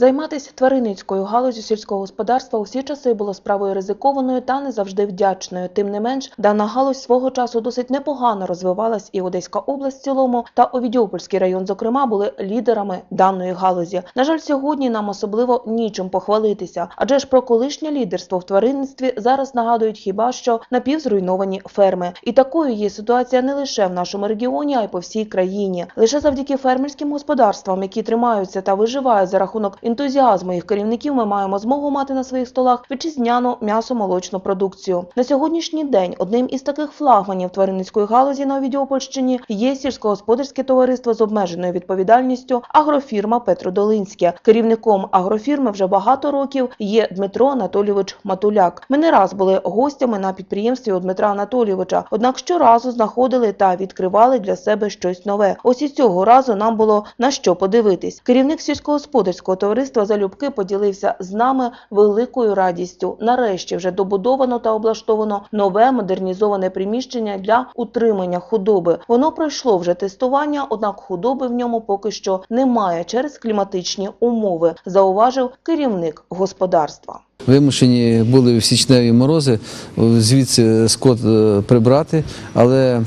Займатися тваринницькою галузю сільського господарства усі часи було справою ризикованою та не завжди вдячною. Тим не менш, дана галузь свого часу досить непогано розвивалась, і Одеська область в цілому та Овідіопольський район, зокрема, були лідерами даної галузі. На жаль, сьогодні нам особливо нічим похвалитися, адже ж про колишнє лідерство в тваринництві зараз нагадують хіба що напівзруйновані ферми. І такою є ситуація не лише в нашому регіоні, а й по всій країні. Лише завдяки фермерським господарствам, які тримаються та виживають за рахунок ентузіазму їх керівників, ми маємо змогу мати на своїх столах вітчизняну м'ясо-молочну продукцію. На сьогоднішній день одним із таких флагманів тваринницької галузі на Овідіопольщині є сільськогосподарське товариство з обмеженою відповідальністю агрофірма Петродолинське. Керівником агрофірми вже багато років є Дмитро Анатолійович Матуляк. Ми не раз були гостями на підприємстві у Дмитра Анатолійовича, однак щоразу знаходили та відкривали для себе щось нове. Ось і цього разу нам було на що подивитись. Керівник сільськогосподарського товариства залюбки поділився з нами великою радістю. Нарешті вже добудовано та облаштовано нове модернізоване приміщення для утримання худоби. Воно пройшло вже тестування, однак худоби в ньому поки що немає через кліматичні умови, зауважив керівник господарства. Вимушені були в січневі морози звідси скот е, прибрати, але е,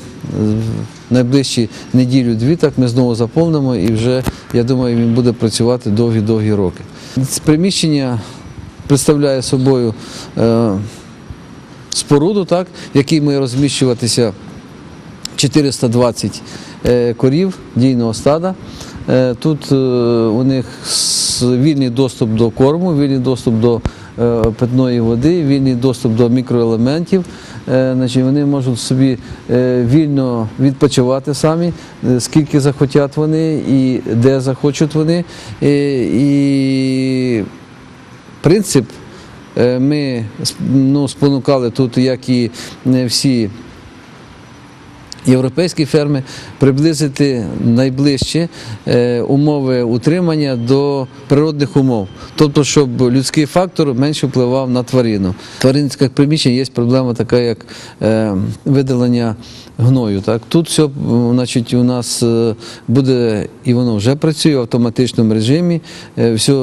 найближчі неділю-дві так ми знову заповнимо і вже, я думаю, він буде працювати довгі-довгі роки. Приміщення представляє собою е, споруду, так, в якій ми розміщуватися 420 е, корів дійного стада. Е, Тут е, у них вільний доступ до корму, вільний доступ до е, питної води, вільний доступ до мікроелементів. Е, вони можуть собі е, вільно відпочивати самі, е, скільки захотять вони і де захочуть вони. Е, І принцип е, ми ну, спонукали тут, як і е, всі європейські ферми, приблизити найближче е, умови утримання до природних умов. Тобто, щоб людський фактор менше впливав на тварину. В тваринських приміщень є проблема така, як е, видалення гною. Так? Тут все значить, у нас е, буде, і воно вже працює в автоматичному режимі, е, все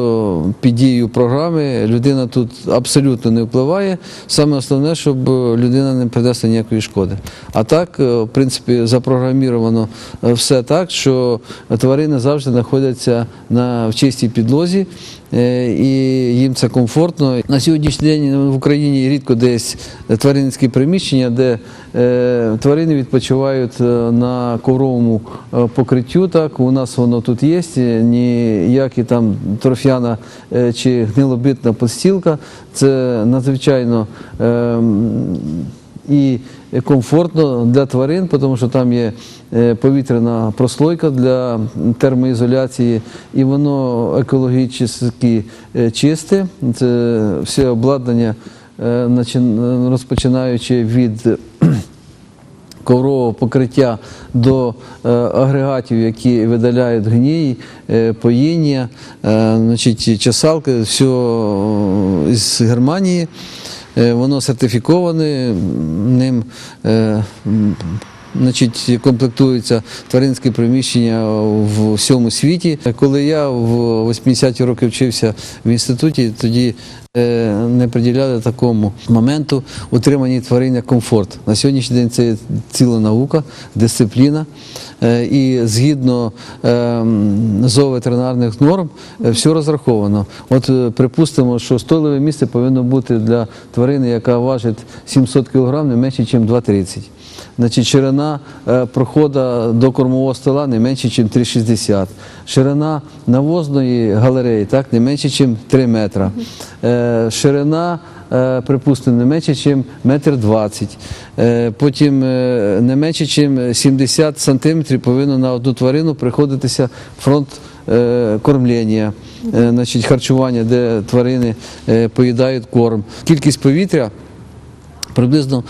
під дією програми, людина тут абсолютно не впливає. Саме основне, щоб людина не принесла ніякої шкоди. А так, е, в принципі, запрограміровано все так, що тварини завжди знаходяться на в чистій підлозі. Е, І їм це комфортно. На сьогоднішній день в Україні рідко десь тваринницькі приміщення, де е, тварини відпочивають е, на ковровому покриттю. Так у нас воно тут є. Ніякі там трофяна чи гнилобитна подстілка. Це надзвичайно. І комфортно для тварин, тому що там є е, повітряна прослойка для термоізоляції, і воно екологічно е, чисте. Це все обладнання, е, розпочинаючи від коврового покриття до агрегатів, які видаляють гній, поїння, чесалки, все з Германії. Е, Воно сертифіковане, ним е, значить, комплектуються тваринські приміщення в всьому світі. Коли я в 80-ті роки вчився в інституті, тоді не приділяли такому моменту утримання тварин комфорт. На сьогоднішній день це ціла наука, дисципліна. Е, І згідно е, зооветеринарних норм е, все розраховано. От е, припустимо, що стойлове місце повинно бути для тварини, яка важить 700 кг, не менше, ніж 2,30. Значить, ширина е, проходу до кормового стола не менше, ніж 3,60. Ширина навозної галереї так, не менше, ніж 3 метра. Е, ширина, е, припустимо, не менше, ніж метр 20. Е, потім не менше, ніж 70 сантиметрів повинно на одну тварину приходитися фронт кормлення, значить, харчування, де тварини поїдають корм. Кількість повітря приблизно.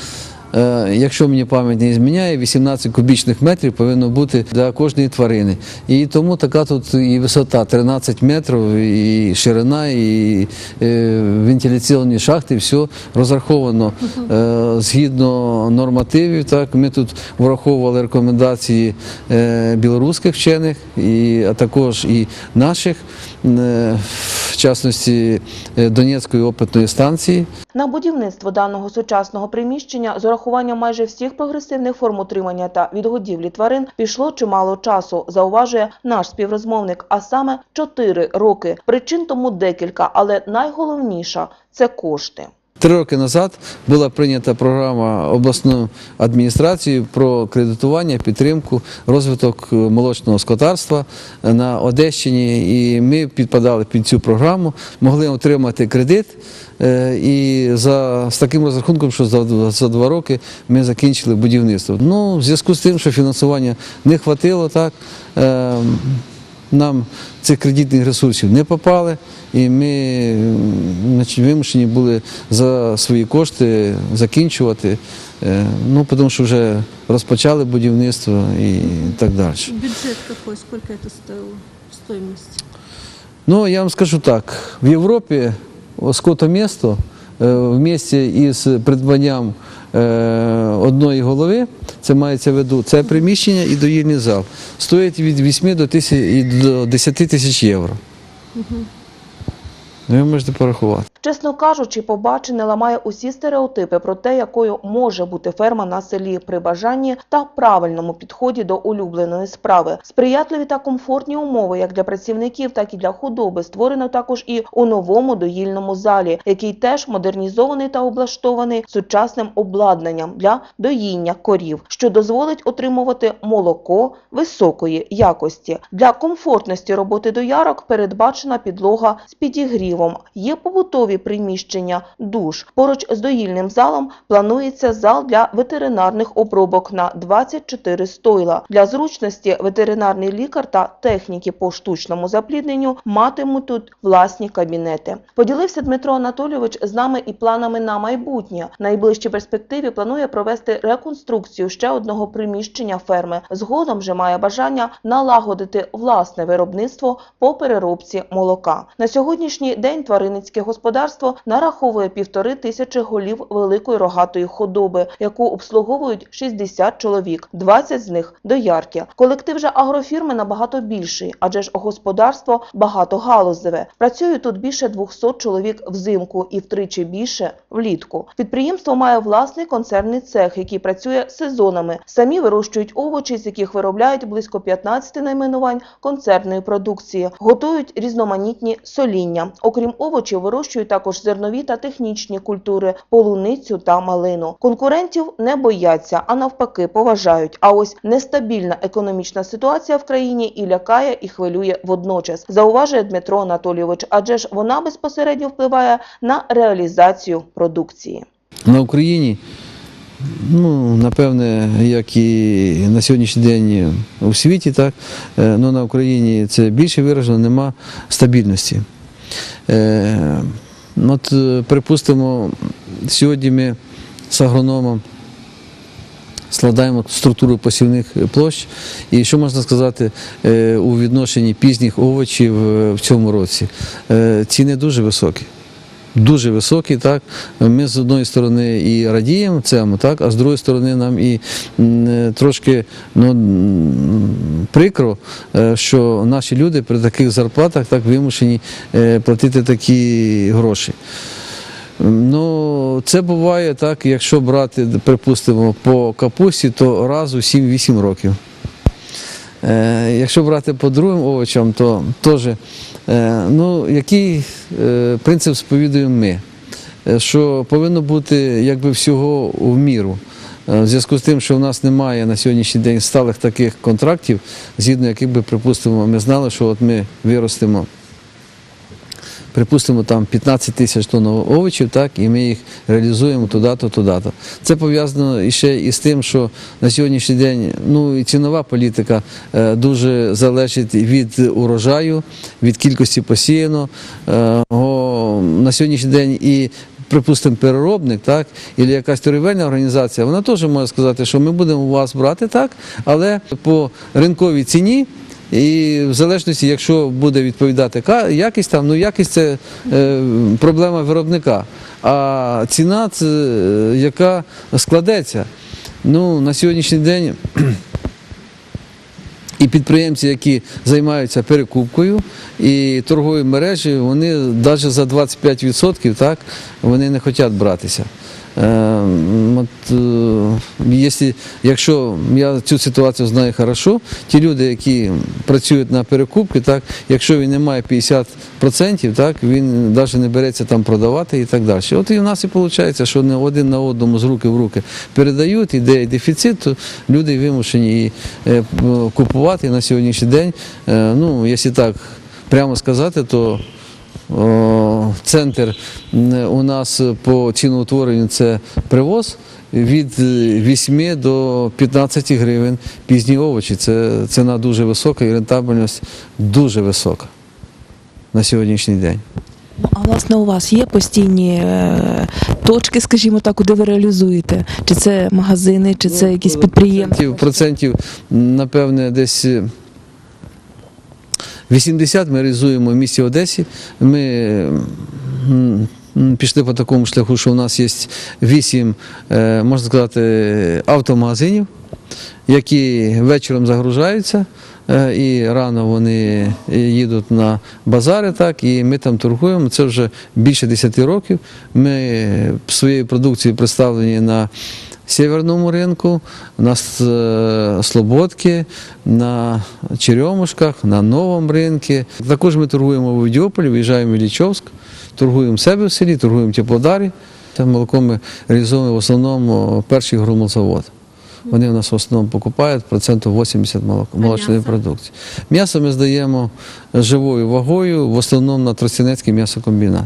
Е, Якщо мені пам'ять не зміняє, 18 кубічних метрів повинно бути для кожної тварини. І тому така тут і висота 13 метрів, і ширина, і е, вентиляційні шахти, все розраховано е, згідно нормативів. Так, ми тут враховували рекомендації білоруських вчених, а також і наших. Е, частності е, Донецької опитної станції. На будівництво даного сучасного приміщення з урахуванням майже всіх прогресивних форм утримання та відгодівлі тварин пішло чимало часу, зауважує наш співрозмовник, а саме 4 роки. Причин тому декілька, але найголовніша це кошти. Три роки назад була прийнята програма обласною адміністрацією про кредитування, підтримку, розвиток е, молочного скотарства на Одещині. І ми підпадали під цю програму, могли отримати кредит. е, І за, з таким розрахунком, що за, за два роки ми закінчили будівництво. Ну, в зв'язку з тим, що фінансування не хватило, так, е, нам цих кредитних ресурсів не попали, і ми значить, вимушені були за свої кошти закінчувати. е, Ну, тому що вже розпочали будівництво і так далі. Бюджет какой, сколько это стоило? Стоимость? Ну, я вам скажу так: в Європі скотомісто е, вместе із придбанням одної голови, це мається в виду, це приміщення і доїльний зал, стоїть від 8 до, тисяч, до 10 тисяч євро. Ну, ви можете порахувати. Чесно кажучи, побачене ламає усі стереотипи про те, якою може бути ферма на селі при бажанні та правильному підході до улюбленої справи. Сприятливі та комфортні умови як для працівників, так і для худоби створено також і у новому доїльному залі, який теж модернізований та облаштований сучасним обладнанням для доїння корів, що дозволить отримувати молоко високої якості. Для комфортності роботи доярок передбачена підлога з підігрівом. Є побутові приміщення, душ. Поруч з доїльним залом планується зал для ветеринарних обробок на 24 стойла. Для зручності ветеринарний лікар та техніки по штучному заплідненню матимуть тут власні кабінети. Поділився Дмитро Анатолійович з нами і планами на майбутнє. Найближчій перспективі планує провести реконструкцію ще одного приміщення ферми. Згодом же має бажання налагодити власне виробництво по переробці молока. На сьогоднішній день тваринницьке господарство нараховує півтори тисячі голів великої рогатої худоби, яку обслуговують 60 чоловік, 20 з них доярки. Колектив же агрофірми набагато більший, адже ж господарство багатогалузеве. Працює тут більше 200 чоловік взимку і втричі більше влітку. Підприємство має власний концерний цех, який працює сезонами. Самі вирощують овочі, з яких виробляють близько 15 найменувань концертної продукції, готують різноманітні соління. Окрім овочів, вирощують також зернові та технічні культури, полуницю та малину. Конкурентів не бояться, а навпаки поважають. А ось нестабільна економічна ситуація в країні і лякає, і хвилює водночас, зауважує Дмитро Анатолійович, адже ж вона безпосередньо впливає на реалізацію продукції. На Україні, ну, напевне, як і на сьогоднішній день у світі, так, е, ну, на Україні це більше виражено, нема стабільності. Е, От, е, припустимо, сьогодні ми з агрономом складаємо структуру посівних площ. І що можна сказати е, у відношенні пізніх овочів е, в цьому році? Ціни дуже високі. Дуже високі, так. Ми з одної сторони і радіємо цьому, так, а з другої сторони нам і е, трошки ну, прикро, е, що наші люди при таких зарплатах так вимушені е, платити такі гроші. Ну, це буває так, якщо брати, припустимо, по капусті, то раз у 7-8 років. Е, якщо брати по другим овочам, то теж, е, ну, який е, принцип сповідуємо ми? Що повинно бути якби всього в міру. В зв'язку з тим, що в нас немає на сьогоднішній день сталих таких контрактів, згідно яких би, припустимо, ми знали, що от ми виростемо припустимо, там 15 тисяч тонн овочів, так, і ми їх реалізуємо туди-то, туди-то. Це пов'язано іще із тим, що на сьогоднішній день ну, і цінова політика е, дуже залежить від урожаю, від кількості посіяно. Е, на сьогоднішній день і Припустимо, переробник, так, і якась торгівельна організація, вона теж може сказати, що ми будемо у вас брати так, але по ринковій ціні і в залежності, якщо буде відповідати якість, там, ну якість це е, проблема виробника. А ціна це е, яка складеться. Ну, на сьогоднішній день І підприємці, які займаються перекупкою і торгові мережі, вони навіть за 25% так, вони не хочуть братися. Е, От, е, якщо, якщо я цю ситуацію знаю хорошо, ті люди, які працюють на перекупки, так, якщо він не має 50%, так, він навіть не береться там продавати і так далі. От і в нас і виходить, що не один на одному з руки в руки передають, іде дефіцит, то люди вимушені і, е, купувати на сьогоднішній день. Е, Ну, якщо так прямо сказати, то центр у нас по ціноутворенню це привоз від е, 8 до 15 гривень пізні овочі. Це ціна дуже висока і рентабельність дуже висока на сьогоднішній день. Ну, а власне у вас є постійні е, точки, скажімо так, куди ви реалізуєте? Чи це магазини, чи це якісь підприємства? Процентів, процентів, напевне, десь е, 80 ми реалізуємо в місті Одесі. Ми пішли по такому шляху, що у нас є 8, е, можна сказати, автомагазинів, які вечором загружаються. е, І рано вони їдуть на базари, так, і ми там торгуємо. Це вже більше 10 років. Ми своєю продукцією представлені на северному ринку, на С- е, Слободці, на Черемушках, на новому ринку. Також ми торгуємо в Відьополі, виїжджаємо в Іллічовськ, торгуємо себе в селі, торгуємо в Теплодарі. Це молоко ми реалізуємо в основному перший громозавод. Вони в нас в основному покупають процентів 80 молочної продукції. М'ясо ми здаємо живою вагою, в основному на Тростянецький м'ясокомбінат.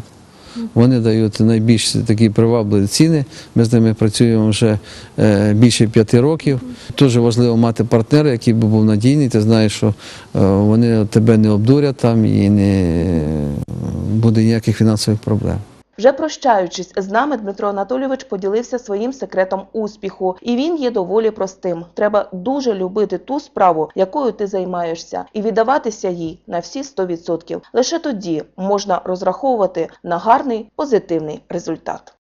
Вони дають найбільш такі привабливі ціни. Ми з ними працюємо вже е, більше п'яти років. Дуже важливо мати партнера, який би був надійний. Ти знаєш, що е, вони тебе не обдурять там і не буде ніяких фінансових проблем. Вже прощаючись з нами, Дмитро Анатолійович поділився своїм секретом успіху, і він є доволі простим. Треба дуже любити ту справу, якою ти займаєшся, і віддаватися їй на всі 100%. Лише тоді можна розраховувати на гарний позитивний результат.